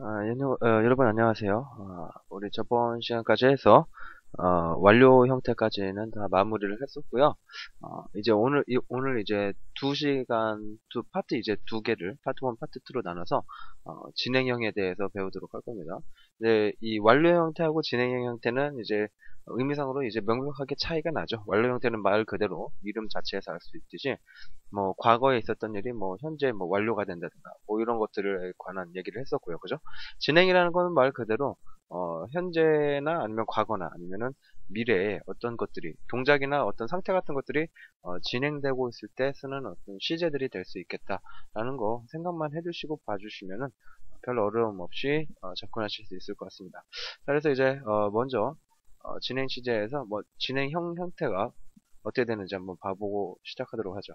아, 연유- 어, 여러분 안녕하세요. 어, 우리 저번 시간까지 해서 어, 완료 형태까지는 다 마무리를 했었고요. 어, 이제 오늘 이- 오늘 이제 두 시간 두 파트 이제 두 개를 파트 1, 파트 2로 나눠서 어, 진행형에 대해서 배우도록 할 겁니다. 이제 이 완료 형태하고 진행형 형태는 이제 의미상으로 이제 명확하게 차이가 나죠. 완료 형태는 말 그대로 이름 자체에서 알 수 있듯이 뭐 과거에 있었던 일이 뭐 현재 뭐 완료가 된다든가 뭐 이런 것들에 관한 얘기를 했었고요. 그죠? 진행이라는 건 말 그대로 어, 현재나 아니면 과거나 아니면은 미래에 어떤 것들이 동작이나 어떤 상태 같은 것들이 어, 진행되고 있을 때 쓰는 어떤 시제들이 될 수 있겠다라는 거 생각만 해주시고 봐주시면은 별 어려움 없이 어, 접근하실 수 있을 것 같습니다. 자, 그래서 이제 어, 먼저 어, 진행 시제에서 뭐 진행형 형태가 어떻게 되는지 한번 봐보고 시작하도록 하죠.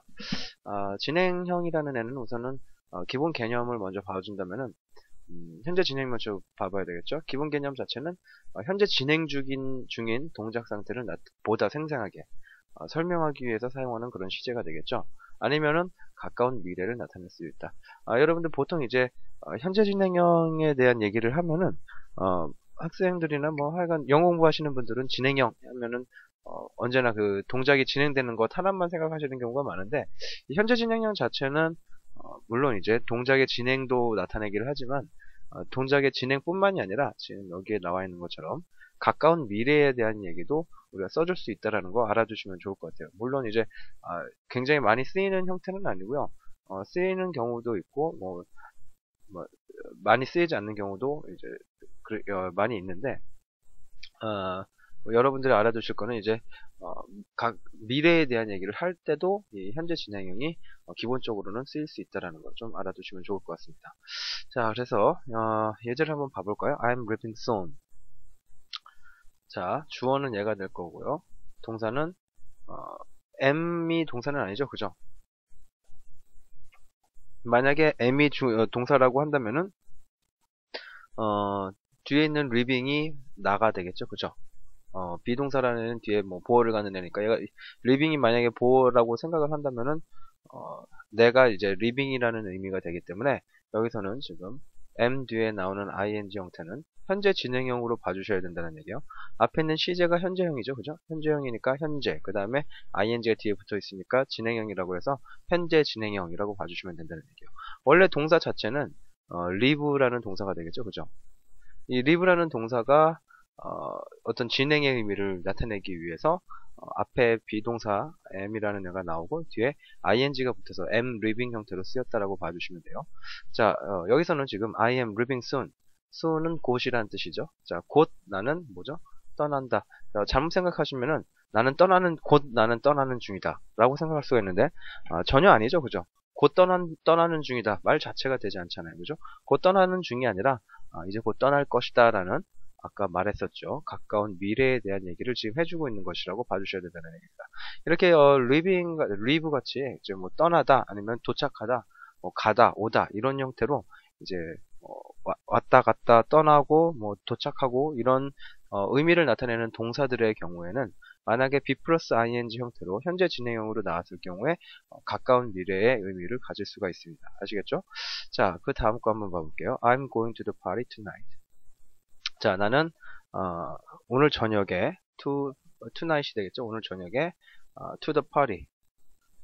아, 진행형이라는 애는 우선은 어, 기본 개념을 먼저 봐준다면은 음, 현재 진행 먼저 봐봐야 되겠죠. 기본 개념 자체는 어, 현재 진행 중인, 중인 동작 상태를 나- 보다 생생하게 어, 설명하기 위해서 사용하는 그런 시제가 되겠죠. 아니면은 가까운 미래를 나타낼 수 있다. 아, 여러분들 보통 이제 어, 현재 진행형에 대한 얘기를 하면은 어, 학생들이나 뭐 하여간 영어 공부하시는 분들은 진행형 하면은 어, 언제나 그 동작이 진행되는 것 하나만 생각하시는 경우가 많은데 이 현재 진행형 자체는 어, 물론 이제 동작의 진행도 나타내기를 하지만 어, 동작의 진행뿐만이 아니라 지금 여기에 나와 있는 것처럼 가까운 미래에 대한 얘기도 우리가 써줄 수 있다라는 거 알아두시면 좋을 것 같아요. 물론 이제 아, 굉장히 많이 쓰이는 형태는 아니고요. 어, 쓰이는 경우도 있고 뭐, 뭐, 많이 쓰이지 않는 경우도 이제 그- 어, 많이 있는데 어, 뭐 여러분들이 알아두실 거는 이제 어, 각 미래에 대한 얘기를 할 때도 이 현재 진행형이 어, 기본적으로는 쓰일 수 있다라는 걸 좀 알아두시면 좋을 것 같습니다. 자, 그래서 어, 예제를 한번 봐볼까요? I'm leaving soon. 자, 주어는 얘가 될 거고요. 동사는 어, am이 동사는 아니죠, 그죠? 만약에 am이 주, 어, 동사라고 한다면은 어, 뒤에 있는 living이 나가 되겠죠, 그죠? 어, 비동사라는 뒤에 뭐 보어를 갖는 애니까 얘가 living이 만약에 보어라고 생각을 한다면은 어, 내가 이제 living이라는 의미가 되기 때문에 여기서는 지금 am 뒤에 나오는 ing 형태는 현재 진행형으로 봐주셔야 된다는 얘기예요. 앞에 있는 시제가 현재형이죠, 그죠? 현재형이니까 현재. 그 다음에 ing가 뒤에 붙어 있으니까 진행형이라고 해서 현재 진행형이라고 봐주시면 된다는 얘기예요. 원래 동사 자체는 어, live라는 동사가 되겠죠, 그죠? 이 live라는 동사가 어, 떤 진행의 의미를 나타내기 위해서 어, 앞에 비동사 am이라는 애가 나오고 뒤에 ing가 붙어서 am living 형태로 쓰였다라고 봐주시면 돼요. 자 어, 여기서는 지금 I am living soon. Soon은 곧이라는 뜻이죠. 자 곧 나는 뭐죠? 떠난다. 어, 잘못 생각하시면은 나는 떠나는 곧 나는 떠나는 중이다라고 생각할 수가 있는데 어, 전혀 아니죠, 그죠? 곧 떠난 떠나는 중이다 말 자체가 되지 않잖아요, 그죠? 곧 떠나는 중이 아니라 아, 이제 곧 떠날 것이다라는 아까 말했었죠. 가까운 미래에 대한 얘기를 지금 해주고 있는 것이라고 봐주셔야 된다는 얘기입니다. 이렇게 어, living, live 같이 이제 뭐 떠나다 아니면 도착하다, 뭐 가다, 오다 이런 형태로 이제 어, 와- 왔다 갔다 떠나고 뭐 도착하고 이런 어, 의미를 나타내는 동사들의 경우에는 만약에 be 플러스 ing 형태로 현재 진행형으로 나왔을 경우에 어, 가까운 미래의 의미를 가질 수가 있습니다. 아시겠죠? 자, 그 다음 거 한번 봐볼게요. I'm going to the party tonight. 자, 나는 어, 오늘 저녁에 to tonight이 되겠죠. 오늘 저녁에 어, to the party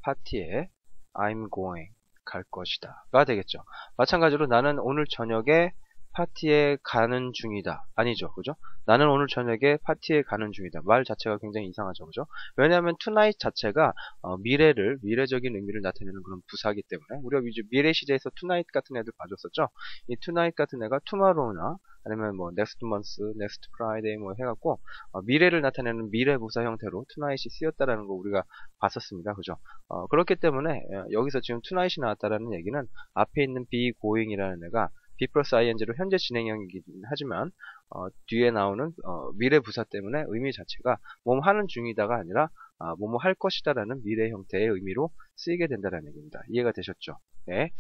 파티에 I'm going 갈 것이다 가 되겠죠. 마찬가지로 나는 오늘 저녁에 파티에 가는 중이다. 아니죠. 그죠? 나는 오늘 저녁에 파티에 가는 중이다. 말 자체가 굉장히 이상하죠. 그죠? 왜냐하면 tonight 자체가 어, 미래를 미래적인 의미를 나타내는 그런 부사기 때문에 우리가 이제 미래 시제에서 tonight 같은 애들 봐줬었죠. 이 tonight 같은 애가 tomorrow나 아니면 뭐 next month, next Friday 뭐 해갖고 어, 미래를 나타내는 미래 부사 형태로 tonight이 쓰였다라는 거 우리가 봤었습니다. 그죠? 어, 그렇기 때문에 어, 여기서 지금 tonight이 나왔다라는 얘기는 앞에 있는 be going이라는 애가 be 플러스 ing로 현재 진행형이긴 하지만 어, 뒤에 나오는 어, 미래 부사 때문에 의미 자체가 뭐뭐 하는 중이다가 아니라 아, 뭐뭐 할 것이다라는 미래 형태의 의미로 쓰이게 된다는 얘기입니다. 이해가 되셨죠? 네.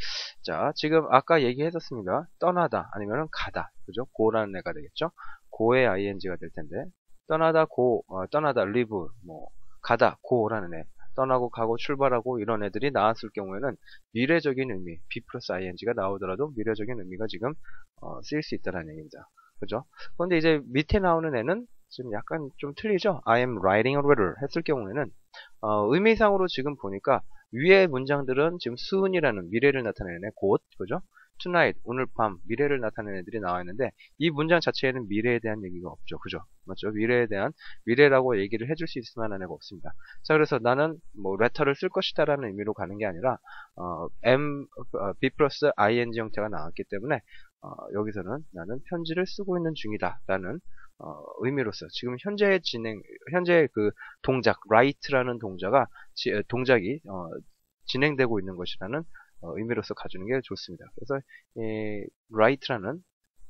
자, 지금 아까 얘기했었습니다. 떠나다 아니면 가다. 그죠? 고라는 애가 되겠죠? 고의 ing가 될 텐데 떠나다 고 어, 떠나다 live 뭐 가다 고라는 애 떠나고 가고 출발하고 이런 애들이 나왔을 경우에는 미래적인 의미, B 플러스 ing가 나오더라도 미래적인 의미가 지금 어, 쓰일 수 있다는 얘기입니다. 그죠? 그런데 이제 밑에 나오는 애는 지금 약간 좀 틀리죠? I am writing a letter 했을 경우에는 어, 의미상으로 지금 보니까 위에 문장들은 지금 soon이라는 미래를 나타내는 곧, 그죠? Tonight, 오늘 밤, 미래를 나타내는 애들이 나와 있는데 이 문장 자체에는 미래에 대한 얘기가 없죠. 그죠? 맞죠? 미래에 대한 미래라고 얘기를 해줄 수 있을 만한 애가 없습니다. 자, 그래서 나는 뭐 레터를 쓸 것이다 라는 의미로 가는 게 아니라 어, M, 어, B 플러스 ing 형태가 나왔기 때문에 어, 여기서는 나는 편지를 쓰고 있는 중이다 라는 어, 의미로서 지금 현재 진행 현재 그 동작 write라는 동작가 동작이 어, 진행되고 있는 것이라는 어, 의미로서 가주는 게 좋습니다. 그래서 이 write라는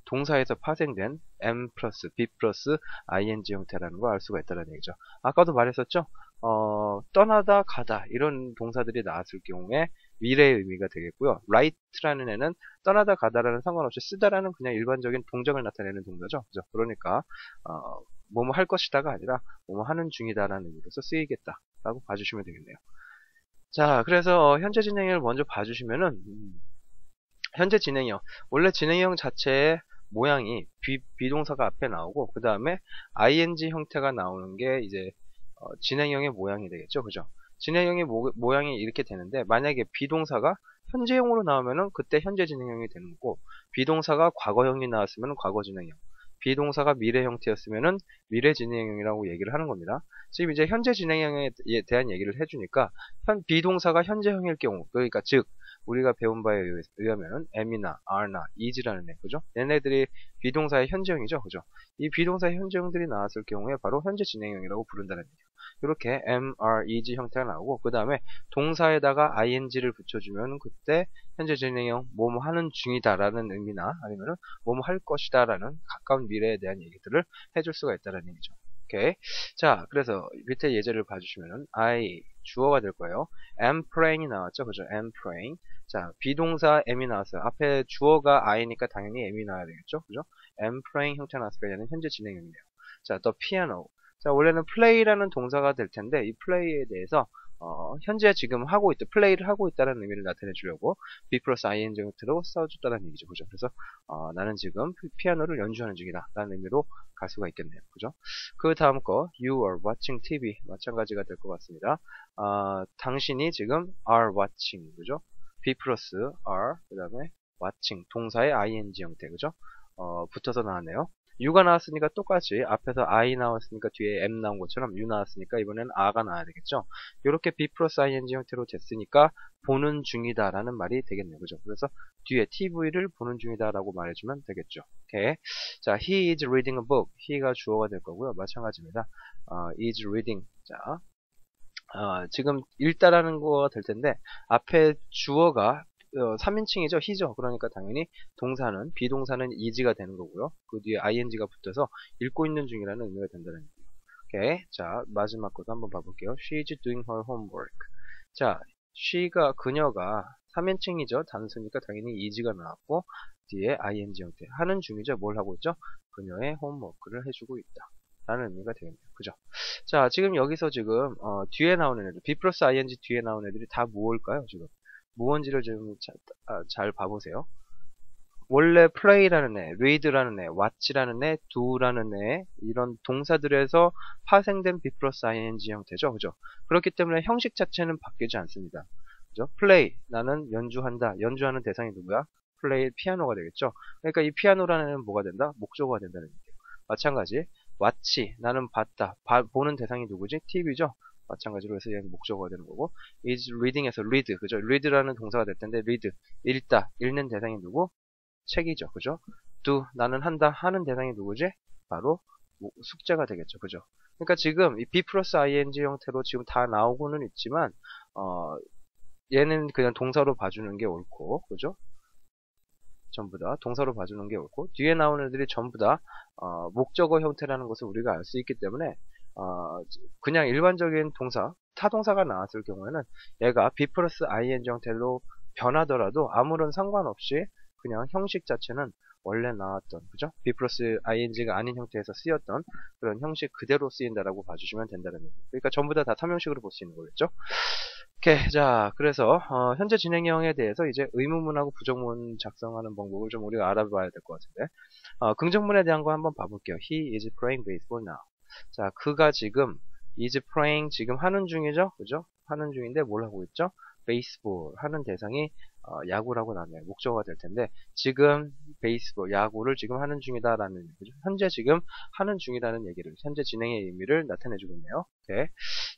동사에서 파생된 m 플러스 b 플러스 ing 형태라는 걸 알 수가 있다는 얘기죠. 아까도 말했었죠. 어, 떠나다 가다 이런 동사들이 나왔을 경우에 미래의 의미가 되겠고요. write라는 애는 떠나다 가다라는 상관없이 쓰다라는 그냥 일반적인 동작을 나타내는 동사죠. 그죠? 그러니까 어, 뭐뭐 할 것이다가 아니라 뭐뭐 하는 중이다라는 의미로서 쓰이겠다라고 봐주시면 되겠네요. 자, 그래서 현재 진행형을 먼저 봐주시면은 음, 현재 진행형. 원래 진행형 자체의 모양이 비, 비동사가 앞에 나오고 그 다음에 ing 형태가 나오는 게 이제 어, 진행형의 모양이 되겠죠, 그죠? 진행형의 모, 모양이 이렇게 되는데 만약에 비동사가 현재형으로 나오면은 그때 현재 진행형이 되는 거고 비동사가 과거형이 나왔으면 과거 진행형 비동사가 미래 형태였으면은 미래 진행형이라고 얘기를 하는 겁니다. 지금 이제 현재 진행형에 대한 얘기를 해주니까 현, 비동사가 현재형일 경우 그러니까 즉 우리가 배운 바에 의하면 am이나 are나 is라는 애 그죠? 얘네들이 비동사의 현재형이죠, 그죠? 이 비동사의 현재형들이 나왔을 경우에 바로 현재 진행형이라고 부른다는 얘기죠. 이렇게 m, r, is 형태가 나오고 그 다음에 동사에다가 ing를 붙여주면 그때 현재 진행형 뭐뭐 하는 중이다라는 의미나 아니면은 뭐뭐 할 것이다라는 가까운 미래에 대한 얘기들을 해줄 수가 있다는 얘기죠. 오케이. 자, 그래서 밑에 예제를 봐주시면은 I 주어가 될 거예요. am praying이 나왔죠, 그죠? am praying. 자, 비동사 am이 나왔어요. 앞에 주어가 I니까 당연히 am이 나와야 되겠죠, 그죠? am praying 형태 나왔으니까 얘는 현재 진행형이네요. 자, the piano. 자, 원래는 play라는 동사가 될 텐데 이 play에 대해서 어, 현재 지금 하고 있다, 플레이를 하고 있다는 의미를 나타내 주려고 B 플러스 ing 형태로 써줬다는 얘기죠. 그죠? 그래서, 어, 나는 지금 피아노를 연주하는 중이다. 라는 의미로 갈 수가 있겠네요. 그죠? 그 다음 거, you are watching TV. 마찬가지가 될 것 같습니다. 어, 당신이 지금 are watching. 그죠? B 플러스 are, 그 다음에 watching. 동사의 ing 형태. 그죠? 어, 붙어서 나왔네요. U가 나왔으니까 똑같이 앞에서 I 나왔으니까 뒤에 M 나온 것처럼 U 나왔으니까 이번에는 A가 나와야 되겠죠. 이렇게 B 플러스 ING 형태로 됐으니까 보는 중이다 라는 말이 되겠네요. 그죠? 그래서 뒤에 TV를 보는 중이다 라고 말해주면 되겠죠. 오케이. 자, he is reading a book. he가 주어가 될 거고요. 마찬가지입니다. 어, is reading. 자, 어, 지금 읽다라는 거가 될 텐데 앞에 주어가 어, 3인칭이죠. 히죠. 그러니까 당연히 동사는 비동사는 is가 되는 거고요. 그 뒤에 ing가 붙어서 읽고 있는 중이라는 의미가 된다는 얘기예요. 오케이. 자, 마지막 것도 한번 봐볼게요. She's doing her homework. 자, she가 그녀가 3인칭이죠. 단수니까 당연히 is가 나왔고 뒤에 ing 형태 하는 중이죠. 뭘 하고 있죠? 그녀의 홈워크를 해주고 있다. 라는 의미가 되겠네요. 그죠? 자, 지금 여기서 지금 어, 뒤에 나오는 애들, B ing 뒤에 나오는 애들이 다 무엇일까요? 지금 무언지를 좀 잘, 아, 잘 봐보세요. 원래 play라는 애, read라는 애, watch라는 애, do라는 애 이런 동사들에서 파생된 B 플러스 ing 형태죠. 그죠? 그렇기 때문에 형식 자체는 바뀌지 않습니다. 그죠? play 나는 연주한다. 연주하는 대상이 누구야? play 피아노가 되겠죠. 그러니까 이 피아노라는 애는 뭐가 된다? 목적어가 된다는 얘기예요. 마찬가지 watch 나는 봤다. 바, 보는 대상이 누구지? TV죠. 마찬가지로 해서 얘는 목적어가 되는 거고 is reading에서 read 그죠? read라는 동사가 될 텐데 read 읽다 읽는 대상이 누구? 책이죠. 그죠? do 나는 한다 하는 대상이 누구지? 바로 숙제가 되겠죠. 그죠? 그러니까 지금 이 be 플러스 ing 형태로 지금 다 나오고는 있지만 어 얘는 그냥 동사로 봐주는 게 옳고 그죠? 전부 다 동사로 봐주는 게 옳고 뒤에 나오는 애들이 전부 다 어, 목적어 형태라는 것을 우리가 알 수 있기 때문에 어, 그냥 일반적인 동사, 타동사가 나왔을 경우에는 얘가 B 플러스 ing 형태로 변하더라도 아무런 상관없이 그냥 형식 자체는 원래 나왔던 그죠? B 플러스 ing가 아닌 형태에서 쓰였던 그런 형식 그대로 쓰인다라고 봐주시면 된다는 얘기. 그러니까 전부 다 다 탐형식으로 볼 수 있는 거겠죠? 오케이. 자, 그래서 어, 현재 진행형에 대해서 이제 의문문하고 부정문 작성하는 방법을 좀 우리가 알아봐야 될 것 같은데 어, 긍정문에 대한 거 한번 봐볼게요. He is playing baseball now. 자, 그가 지금 is playing 지금 하는 중이죠? 그죠? 하는 중인데 뭘 하고 있죠? 베이스볼 하는 대상이 어, 야구라고 나와요. 목적어가 될 텐데 지금 베이스볼 야구를 지금 하는 중이다라는 얘기죠. 현재 지금 하는 중이라는 얘기를 현재 진행의 의미를 나타내주고 있네요. 오케이.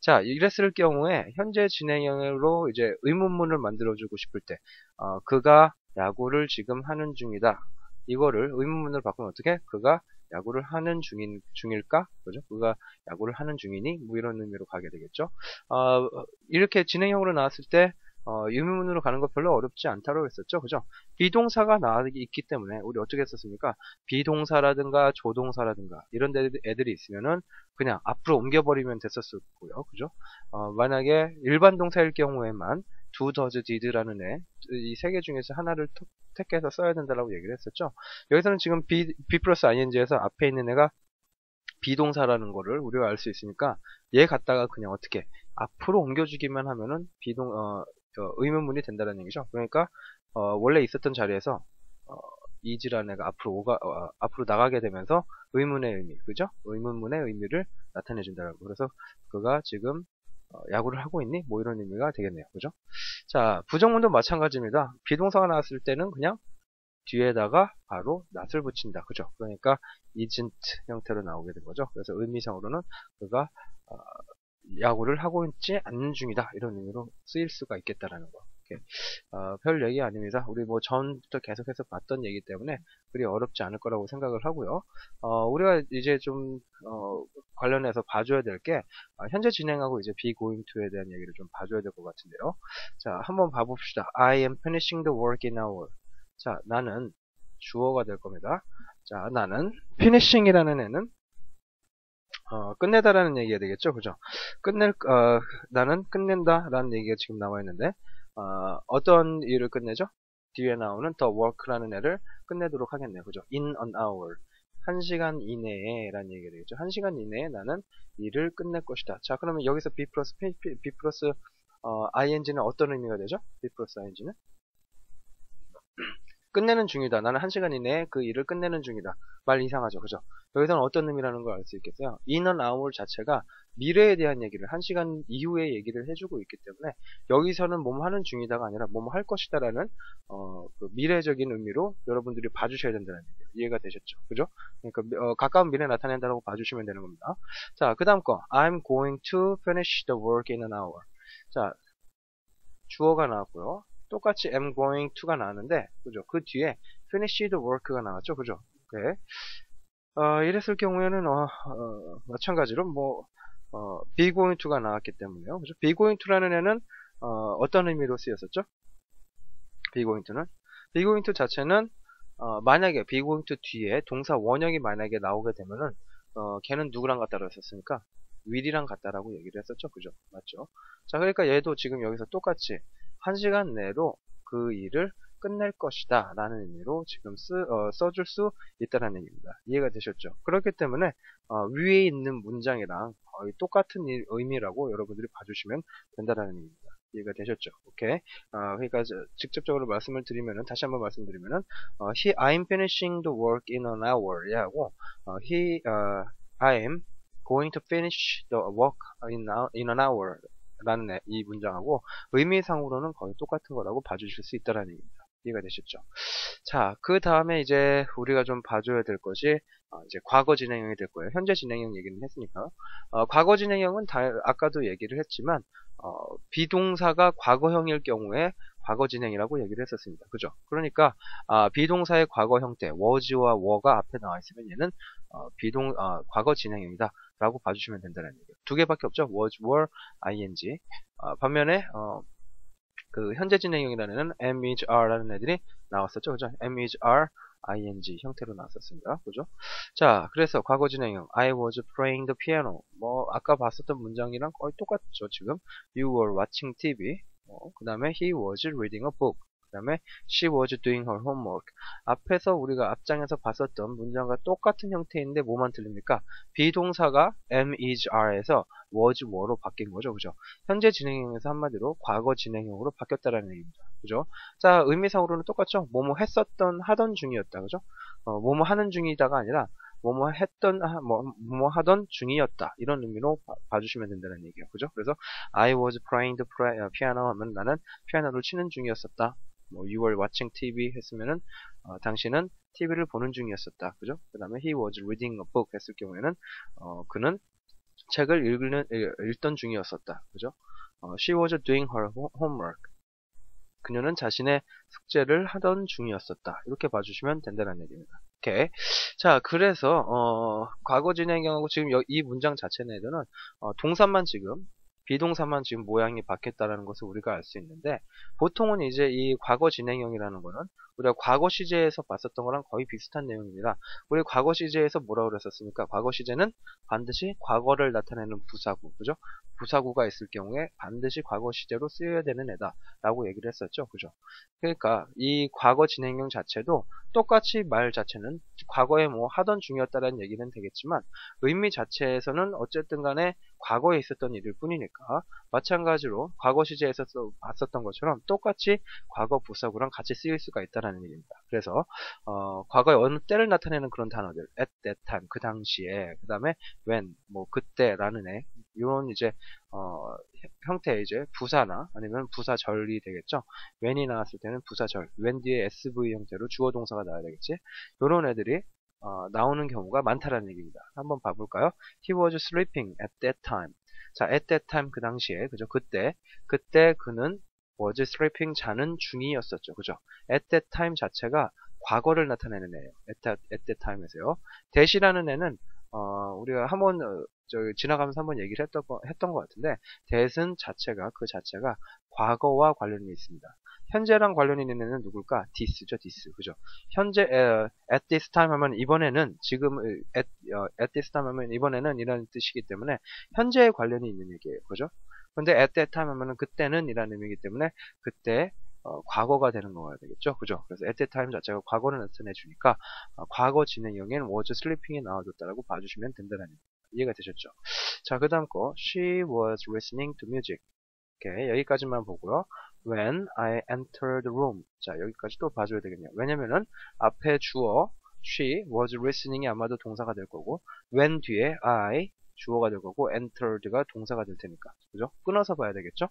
자 이랬을 경우에 현재 진행형으로 이제 의문문을 만들어주고 싶을 때 어, 그가 야구를 지금 하는 중이다. 이거를 의문문으로 바꾸면 어떻게? 그가 야구를 하는 중인 중일까? 그죠? 그가 야구를 하는 중이니? 뭐 이런 의미로 가게 되겠죠. 어, 이렇게 진행형으로 나왔을 때 어, 유문으로 가는 거 별로 어렵지 않다고 했었죠. 그죠? 비동사가 나와 있기 때문에 우리 어떻게 했었습니까? 비동사라든가 조동사라든가 이런 애들이 있으면은 그냥 앞으로 옮겨버리면 됐었고요. 그죠? 어, 만약에 일반 동사일 경우에만 두 더즈 디드라는 애, 이 세 개 중에서 하나를 택해서 써야 된다라고 얘기를 했었죠. 여기서는 지금 B, B 플러스 ing에서 앞에 있는 애가 비동사라는 거를 우리가 알 수 있으니까 얘 갖다가 그냥 어떻게 앞으로 옮겨주기만 하면은 비동 어, 어, 의문문이 된다는 얘기죠. 그러니까 어, 원래 있었던 자리에서 어, 이지라는 애가 앞으로 오가 어, 앞으로 나가게 되면서 의문의 의미, 그죠? 의문문의 의미를 나타내 준다고. 그래서 그가 지금 어, 야구를 하고 있니? 뭐 이런 의미가 되겠네요. 그죠? 자, 부정문도 마찬가지입니다. 비동사가 나왔을 때는 그냥 뒤에다가 바로 낫을 붙인다. 그죠? 그러니까 isn't 형태로 나오게 된 거죠. 그래서 의미상으로는 그가 어, 야구를 하고 있지 않는 중이다. 이런 의미로 쓰일 수가 있겠다라는 거. 어, 별 얘기 아닙니다. 우리 뭐 전부터 계속해서 봤던 얘기 때문에 그리 어렵지 않을 거라고 생각을 하고요. 어, 우리가 이제 좀 어, 관련해서 봐줘야 될게 어, 현재 진행하고 이제 to에 대한 얘기를 좀 봐줘야 될 것 같은데요. 자, 한번 봐봅시다. I am finishing the work in hour. 자, 나는 주어가 될 겁니다. 자, 나는 finishing이라는 애는 어, 끝내다라는 얘기가 되겠죠, 그죠? 끝낼, 어, 나는 끝낸다라는 얘기가 지금 나와 있는데, 어, 어 떤 일을 끝내죠? 뒤에 나오는 the work라는 애를 끝내도록 하겠네요, 그죠? in an hour. 한 시간 이내에 라는 얘기가 되겠죠. 한 시간 이내에 나는 일을 끝낼 것이다. 자, 그러면 여기서 be 플러스, b 플러스, 어, ing는 어떤 의미가 되죠? b 플러스 ing는? 끝내는 중이다. 나는 한 시간 이내에 그 일을 끝내는 중이다. 말 이상하죠. 그죠? 여기서는 어떤 의미라는 걸 알 수 있겠어요? an hour 자체가 미래에 대한 얘기를 한 시간 이후에 얘기를 해주고 있기 때문에 여기서는 몸 하는 중이다가 아니라 몸 할 것이다라는 어, 그 미래적인 의미로 여러분들이 봐주셔야 된다는 얘기예요. 이해가 되셨죠? 그죠? 그러니까 어, 가까운 미래 에 나타낸다고 봐주시면 되는 겁니다. 자, 그 다음 거 I'm going to finish the work in an hour. 자, 주어가 나왔고요. 똑같이 am going to가 나왔는데 그죠? 그 뒤에 finish the work가 나왔죠? 그죠? 네. 어, 이랬을 경우에는 어, 어, 마찬가지로 뭐 어, be going to가 나왔기 때문에요. 그죠? be going to라는 애는 어, 떤 의미로 쓰였었죠? be going to는 be going to 자체는 어, 만약에 be going to 뒤에 동사 원형이 만약에 나오게 되면은 어, 걔는 누구랑 같다고 했었으니까 will이랑 같다라고 얘기를 했었죠. 그죠? 맞죠? 자, 그러니까 얘도 지금 여기서 똑같이 1시간 내로 그 일을 끝낼 것이다 라는 의미로 지금 쓰, 어, 써줄 수 있다는 얘기입니다. 이해가 되셨죠? 그렇기 때문에 어, 위에 있는 문장이랑 거의 똑같은 의미라고 여러분들이 봐주시면 된다는 얘기입니다. 이해가 되셨죠? 오케이. 어, 그러니까 직접적으로 말씀을 드리면은 다시 한번 말씀드리면은 어, he I'm finishing the work in an hour 하고 어, he uh, I'm going to finish the work in, in an hour 라는 이 문장하고 의미상으로는 거의 똑같은 거라고 봐주실 수 있다는 얘기입니다. 이해가 되셨죠? 자, 그 다음에 이제 우리가 좀 봐줘야 될 것이 어, 이제 과거 진행형이 될 거예요. 현재 진행형 얘기는 했으니까. 어, 과거 진행형은 다, 아까도 얘기를 했지만 어, 비동사가 과거형일 경우에 과거 진행이라고 얘기를 했었습니다. 그죠? 그러니까 아, 비동사의 과거 형태 was와 were가 앞에 나와 있으면 얘는 어, 비동 아, 과거 진행형이다. 라고 봐주시면 된다는 얘기예요. 두 개밖에 없죠. was, were, ing. 어, 반면에 어, 그 현재 진행형이라는 애는 am, is, are라는 애들이 나왔었죠. 그죠? am, is, are, ing 형태로 나왔었습니다. 그죠? 자, 그래서 과거 진행형 I was playing the piano. 뭐 아까 봤었던 문장이랑 거의 똑같죠. 지금 you were watching TV. 뭐, 그 다음에 he was reading a book. 그 다음에 she was doing her homework. 앞에서 우리가 앞장에서 봤었던 문장과 똑같은 형태인데 뭐만 틀립니까? 비동사가 am, is, are에서 was, were로 바뀐 거죠. 그죠? 현재 진행형에서 한마디로 과거 진행형으로 바뀌었다라는 얘기입니다. 그죠? 자, 의미상으로는 똑같죠? 뭐뭐 했었던, 하던 중이었다. 그죠? 어, 뭐뭐 하는 중이다가 아니라 뭐뭐 했던 아, 뭐, 뭐 하던 중이었다. 이런 의미로 봐, 주시면 된다는 얘기예요. 그죠? 그래서 I was playing the piano 하면 나는 피아노를 치는 중이었었다. 뭐 you were watching TV 했으면은 어, 당신은 TV를 보는 중이었었다. 그죠? 그 다음에 he was reading a book 했을 경우에는 어, 그는 책을 읽는, 읽던 중이었었다. 그죠? 어, she was doing her homework. 그녀는 자신의 숙제를 하던 중이었었다. 이렇게 봐주시면 된다는 얘기입니다. 오케이. 자, 그래서 어, 과거 진행형하고 지금 이 문장 자체 내에는 어, 동사만 지금 비동사만 지금 모양이 바뀌었다는 것을 우리가 알 수 있는데 보통은 이제 이 과거 진행형이라는 거는 우리가 과거 시제에서 봤었던 거랑 거의 비슷한 내용입니다. 우리 과거 시제에서 뭐라고 그랬었습니까? 과거 시제는 반드시 과거를 나타내는 부사구, 그죠? 부사구가 있을 경우에 반드시 과거 시제로 쓰여야 되는 애다 라고 얘기를 했었죠 그죠 그러니까 이 과거 진행형 자체도 똑같이 말 자체는 과거에 뭐 하던 중이었다라는 얘기는 되겠지만 의미 자체에서는 어쨌든 간에 과거에 있었던 일일 뿐이니까 마찬가지로 과거 시제에서 봤었던 것처럼 똑같이 과거 부사구랑 같이 쓰일 수가 있다는 얘기입니다. 그래서 어, 과거의 어느 때를 나타내는 그런 단어들 at that time 그 당시에 그 다음에 when 뭐 그때라는 애 이런 이제 어, 형태의 이제 부사나 아니면 부사절이 되겠죠. when이 나왔을 때는 부사절 when 뒤에 SV 형태로 주어 동사가 나와야 되겠지. 이런 애들이 어, 나오는 경우가 많다라는 얘기입니다. 한번 봐볼까요? He was sleeping at that time. 자, at that time 그 당시에 그죠? 그때 그때 그는 was sleeping 자는 중이었었죠. 그죠? at that time 자체가 과거를 나타내는 애예요. at that, at that time에서요. 대시라는 애는 어, 우리가 한번 어, 지나가면서 한번 얘기를 했던 거, 했던 것 같은데 대은 자체가 그 자체가 과거와 관련이 있습니다. 현재랑 관련이 있는 애는 누굴까? this죠, this. 그죠? 현재, uh, at this time 하면 이번에는, 지금, at, uh, at this time 하면 이번에는 이라는 뜻이기 때문에, 현재에 관련이 있는 얘기예요. 그죠? 근데 at that time 하면은 그때는 이라는 의미이기 때문에, 그때, 어, 과거가 되는 거가 되겠죠. 그죠? 그래서 at that time 자체가 과거를 나타내 주니까, 어, 과거 진행형엔 was sleeping이 나와줬다라고 봐주시면 된다는 이해가 되셨죠? 자, 그 다음 거, she was listening to music. 오케이, 여기까지만 보고요. When I enter the room. 자, 여기까지 또 봐줘야 되겠네요. 왜냐면은 앞에 주어 she was listening이 아마도 동사가 될 거고 when 뒤에 I 주어가 될 거고 entered가 동사가 될 테니까 그죠? 끊어서 봐야 되겠죠?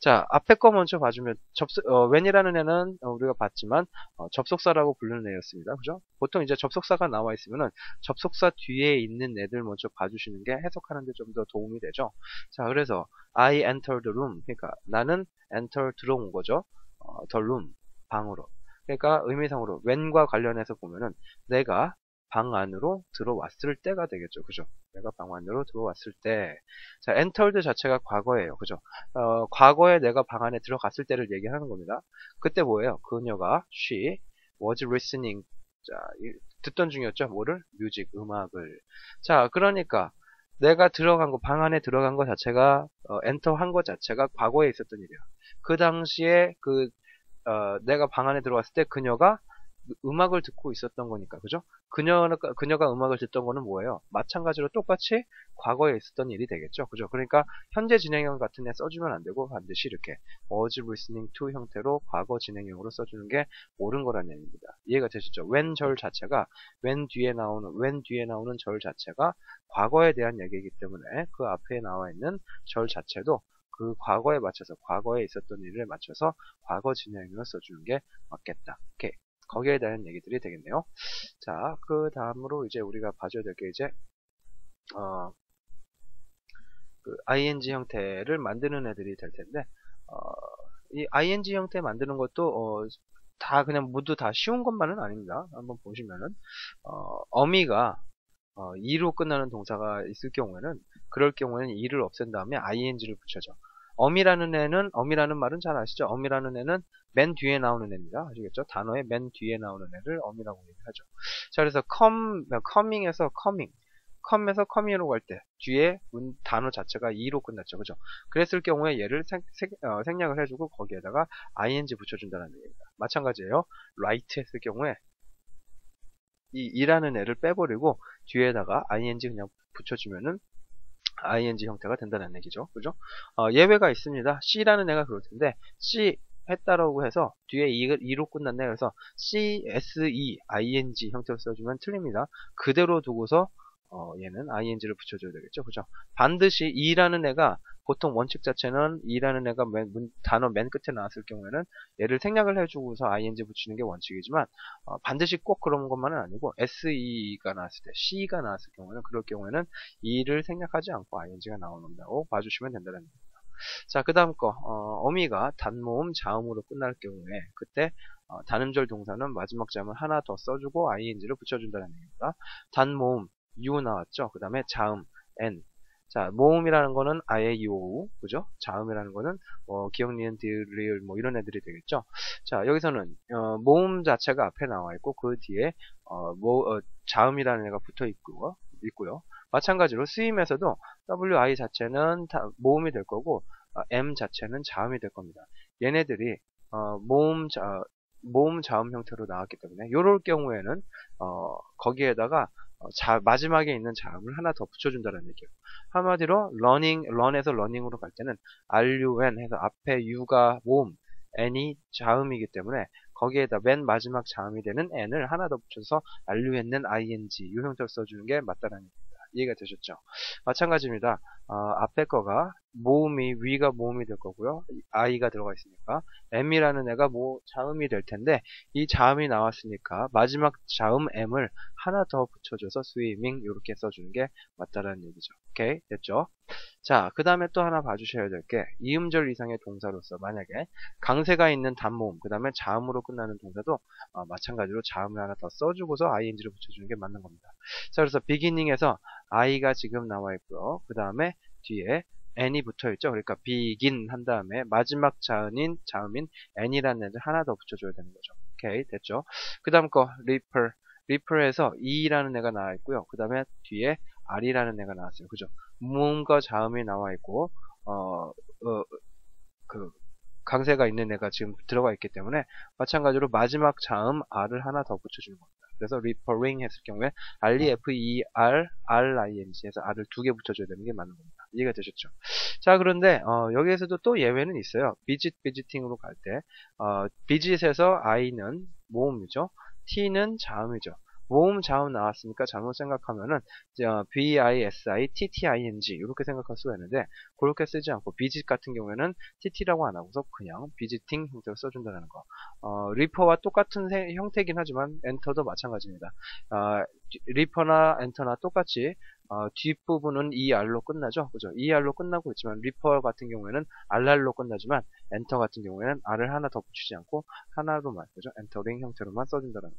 자 앞에 거 먼저 봐주면 접속 어, when이라는 애는 어, 우리가 봤지만 어, 접속사라고 부르는 애였습니다. 그죠? 보통 이제 접속사가 나와 있으면은 접속사 뒤에 있는 애들 먼저 봐주시는 게 해석하는 데 좀 더 도움이 되죠. 자 그래서 I entered the room 그러니까 나는 enter 들어온 거죠. 어, the room 방으로 그러니까 의미상으로 when과 관련해서 보면은 내가 방 안으로 들어왔을 때가 되겠죠. 그죠? 내가 방 안으로 들어왔을 때. 자, entered 자체가 과거예요. 그죠? 어, 과거에 내가 방 안에 들어갔을 때를 얘기하는 겁니다. 그때 뭐예요? 그녀가, she, was listening. 자, 듣던 중이었죠. 뭐를? 뮤직, 음악을. 자, 그러니까, 내가 들어간 거, 방 안에 들어간 거 자체가, 어, 엔터 한 거 자체가 과거에 있었던 일이야. 그 당시에 그, 어, 내가 방 안에 들어왔을 때 그녀가 음악을 듣고 있었던 거니까 그죠? 그녀가 그녀가 음악을 듣던 거는 뭐예요? 마찬가지로 똑같이 과거에 있었던 일이 되겠죠, 그죠? 그러니까 현재 진행형 같은 애 써주면 안 되고 반드시 이렇게 was listening to 형태로 과거 진행형으로 써주는 게 옳은 거라는 얘기입니다. 이해가 되시죠? when 절 자체가 when 뒤에 나오는 when 뒤에 나오는 절 자체가 과거에 대한 얘기이기 때문에 그 앞에 나와 있는 절 자체도 그 과거에 맞춰서 과거에 있었던 일을 맞춰서 과거 진행형을 써주는 게 맞겠다. 오케이. 거기에 대한 얘기들이 되겠네요. 자, 그 다음으로 이제 우리가 봐줘야 될 게 이제, 어, 그 ing 형태를 만드는 애들이 될 텐데, 어, 이 ing 형태 만드는 것도, 어, 다 그냥 모두 다 쉬운 것만은 아닙니다. 한번 보시면은, 어, 어미가, 어, 2로 끝나는 동사가 있을 경우에는, 그럴 경우에는 2를 없앤 다음에 ing를 붙여줘. 어미라는 애는 어미라는 말은 잘 아시죠? 어미라는 애는 맨 뒤에 나오는 애입니다. 아시겠죠? 단어의 맨 뒤에 나오는 애를 어미라고 얘기하죠. 자, 그래서 come, coming에서 coming. 컴에서 커미로 갈 때 뒤에 문, 단어 자체가 e로 끝났죠. 그죠? 그랬을 경우에 얘를 생, 생, 어, 생략을 해주고 거기에다가 ing 붙여준다는 얘기입니다. 마찬가지예요. write 했을 경우에 이 이라는 애를 빼버리고 뒤에다가 ing 그냥 붙여주면은 ing 형태가 된다는 얘기죠. 그죠? 어, 예외가 있습니다. C라는 애가 그럴 텐데 C 했다라고 해서 뒤에 2 로 끝났네. 그래서 C, S, E, ing 형태로 써주면 틀립니다. 그대로 두고서 어, 얘는 ing를 붙여줘야 되겠죠. 그죠? 반드시 e라는 애가 보통 원칙 자체는 e라는 애가 맨, 문, 단어 맨 끝에 나왔을 경우에는 얘를 생략을 해주고서 ing 붙이는 게 원칙이지만 어, 반드시 꼭 그런 것만은 아니고 se가 나왔을 때 c가 나왔을 경우는 그럴 경우에는 e를 생략하지 않고 ing가 나온다고 봐주시면 된다는 겁니다. 자, 그 다음 거, 어, 미가 단모음 자음으로 끝날 경우에, 그때, 어, 단음절 동사는 마지막 자음을 하나 더 써주고 ing를 붙여준다는 얘기입니다. 단모음, u 나왔죠? 그 다음에 자음, n. 자, 모음이라는 거는 아예 요, 그죠? 자음이라는 거는, 어, 기억, 니은, 디을, 리을, 뭐, 이런 애들이 되겠죠? 자, 여기서는, 어, 모음 자체가 앞에 나와 있고, 그 뒤에, 어, 뭐, 어, 자음이라는 애가 붙어 있고요. 있고요. 마찬가지로 쓰임에서도 wi 자체는 모음이 될 거고 어, m 자체는 자음이 될 겁니다. 얘네들이 어, 모음 자 모음 자음 형태로 나왔기 때문에 이럴 경우에는 어, 거기에다가 어, 자, 마지막에 있는 자음을 하나 더 붙여준다는 얘기예요. 한마디로 learning, learn에서 learning으로 갈 때는 run 해서 앞에 u가 모음, n이 자음이기 때문에 거기에다 맨 마지막 자음이 되는 n을 하나 더 붙여서 run는 ing 이 형태로 써주는 게 맞다는 얘기입니다. 이해가 되셨죠? 마찬가지입니다. 어, 앞에 거가 모음이 위가 모음이 될 거고요. i가 들어가 있으니까 m이라는 애가 뭐 자음이 될 텐데 이 자음이 나왔으니까 마지막 자음 m을 하나 더 붙여줘서 스위밍 이렇게 써주는 게 맞다라는 얘기죠. 오케이 됐죠? 자, 그 다음에 또 하나 봐주셔야 될 게 이음절 이상의 동사로서 만약에 강세가 있는 단모음, 그 다음에 자음으로 끝나는 동사도 어, 마찬가지로 자음을 하나 더 써주고서 ing를 붙여주는 게 맞는 겁니다. 자, 그래서 beginning에서 i가 지금 나와 있고요. 그 다음에 뒤에 n이 붙어 있죠. 그러니까 begin 한 다음에 마지막 자음인 자음인 n이라는 애를 하나 더 붙여줘야 되는 거죠. 오케이 됐죠. 그 다음 거 reaper reaper에서 e라는 애가 나와 있고요. 그 다음에 뒤에 r이라는 애가 나왔어요. 그죠? 무음과 자음이 나와 있고 어, 어, 그 강세가 있는 애가 지금 들어가 있기 때문에 마찬가지로 마지막 자음 r을 하나 더 붙여주는 겁니다. 그래서 referring 했을 경우에 r-e-f-e-r, r-i-n-g에서 r을 두 개 붙여줘야 되는 게 맞는 겁니다. 이해가 되셨죠? 자, 그런데 어, 여기에서도 또 예외는 있어요. visit, visiting으로 갈 때, 어, visit에서 i는 모음이죠. t는 자음이죠. 모음 자음 나왔으니까 잘못 생각하면은 B-I-S-I-T-T-I-N-G 이렇게 생각할 수가 있는데 그렇게 쓰지 않고 비짓 같은 경우에는 TT라고 안 하고서 그냥 비지팅 형태로 써준다는 거. 어, 리퍼와 똑같은 세, 형태긴 하지만 엔터도 마찬가지입니다. 어, 리퍼나 엔터나 똑같이 어, 뒷부분은 ER로 끝나죠. 그죠? ER로 끝나고 있지만 리퍼 같은 경우에는 RR로 끝나지만 엔터 같은 경우에는 R을 하나 더 붙이지 않고 하나로만 그죠? 엔터링 형태로만 써준다는 거.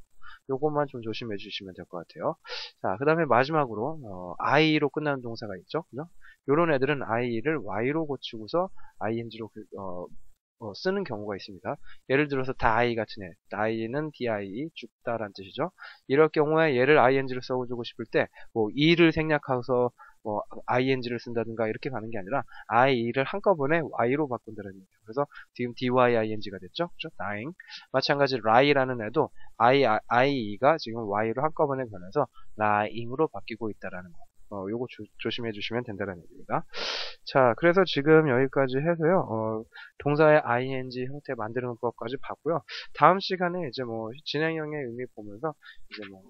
요것만 좀 조심해 주시면 될 것 같아요. 자, 그 다음에 마지막으로 어, I로 끝나는 동사가 있죠. 그죠? 요런 애들은 I를 Y로 고치고서 ING로 그, 어, 어, 쓰는 경우가 있습니다. 예를 들어서 die 같은 애, die는 die, 죽다란 뜻이죠. 이럴 경우에 얘를 ing를 써주고 싶을 때, 뭐, e를 생략해서 뭐, ing를 쓴다든가 이렇게 가는 게 아니라, i를 한꺼번에 y로 바꾼다는 얘기예요. 그래서 지금 dying가 됐죠? 그죠? dying. 마찬가지 lie라는 애도 i, i가 지금 y로 한꺼번에 변해서 lying으로 바뀌고 있다라는 거. 어, 요거 조, 심해 주시면 된다는 얘기입니다. 자, 그래서 지금 여기까지 해서요, 어, 동사의 ing 형태 만드는 법까지 봤고요. 다음 시간에 이제 뭐, 진행형의 의미 보면서, 이제 뭐,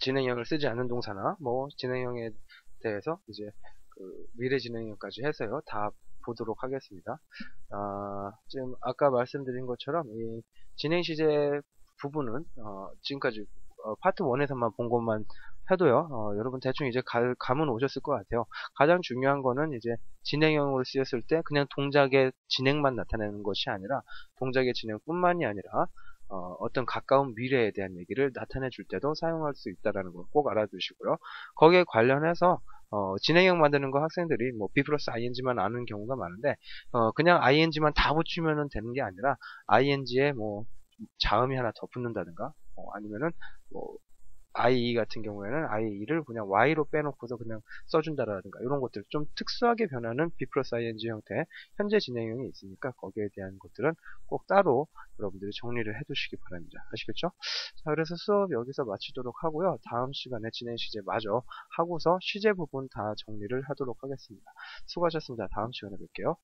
진행형을 쓰지 않는 동사나, 뭐, 진행형에 대해서 이제, 그, 미래 진행형까지 해서요, 다 보도록 하겠습니다. 아, 지금 아까 말씀드린 것처럼, 이 진행 시제 부분은, 어, 지금까지 어, 파트 1에서만 본 것만 해도요, 어, 여러분 대충 이제 가, 감은 오셨을 것 같아요. 가장 중요한 거는 이제 진행형으로 쓰였을 때 그냥 동작의 진행만 나타내는 것이 아니라 동작의 진행뿐만이 아니라 어, 떤 가까운 미래에 대한 얘기를 나타내 줄 때도 사용할 수 있다는 거꼭 알아두시고요. 거기에 관련해서 어, 진행형 만드는 거 학생들이 뭐 B 플러스 ing만 아는 경우가 많은데 어, 그냥 ing만 다 붙이면 되는 게 아니라 ing에 뭐 자음이 하나 더 붙는다든가 어, 아니면은 뭐 I 같은 경우에는 I를 그냥 Y로 빼놓고서 그냥 써준다라든가 이런 것들 좀 특수하게 변하는 B 플러스 ING 형태 현재 진행형이 있으니까 거기에 대한 것들은 꼭 따로 여러분들이 정리를 해 두시기 바랍니다. 아시겠죠? 자 그래서 수업 여기서 마치도록 하고요. 다음 시간에 진행 시제 마저 하고서 시제 부분 다 정리를 하도록 하겠습니다. 수고하셨습니다. 다음 시간에 뵐게요.